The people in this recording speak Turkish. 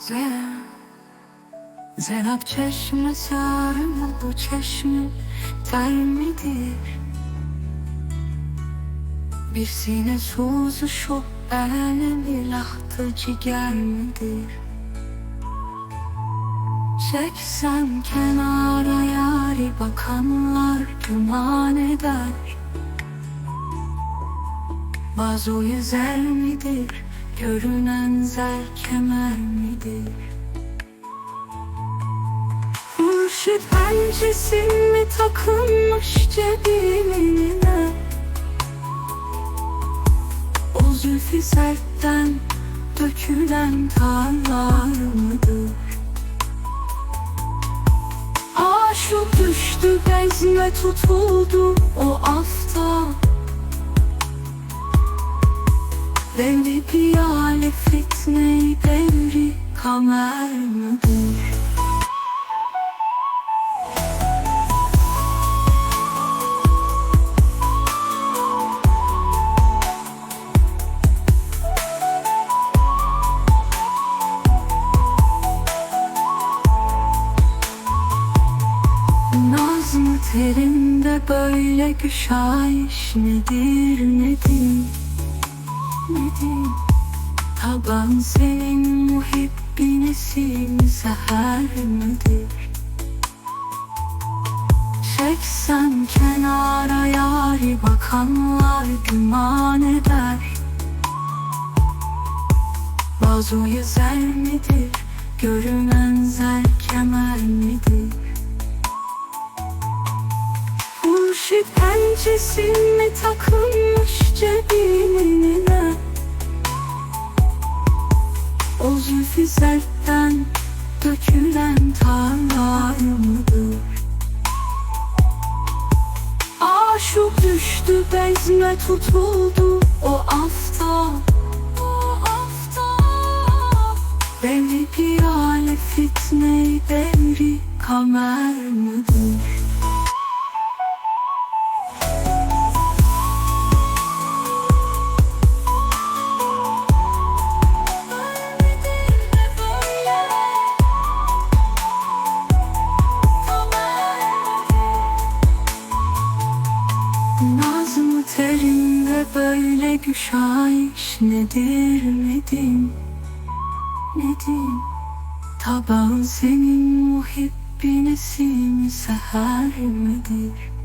Zeynep Zeynep çeşme sarım bu çeşme ter midir? Bir sine suzuşup benim bir lahtı ciger midir? Çeksem kenara yari bakanlar güman eder Vazoyu zer midir? Görünen zer kemer midir? Mürşit pencesi mi takılmış cebine? O zülfü sertten dökülen tarlar mıdır? Aşık düştü bezme tutuldu o afta Devri piyale fitne devri kamer mıdır? Naz mı terinde böyle nedir nedir Nedir Taban senin muhibbinesin seher midir Çeksen kenara yari bakanlar güman eder. Vazoyu zer midir? Görünen zer kemer midir? Mürşit pencesi mi takılmış cebine O zülfü sertten dökülen tarlar mıdır? Aşık düştü bezme tutuldu o afta O afta Devri piyale fitne devri kamer Nazım terinde böyle güşayiş nedir nedim Nedim Tabağın senin muhibbinesin seher midir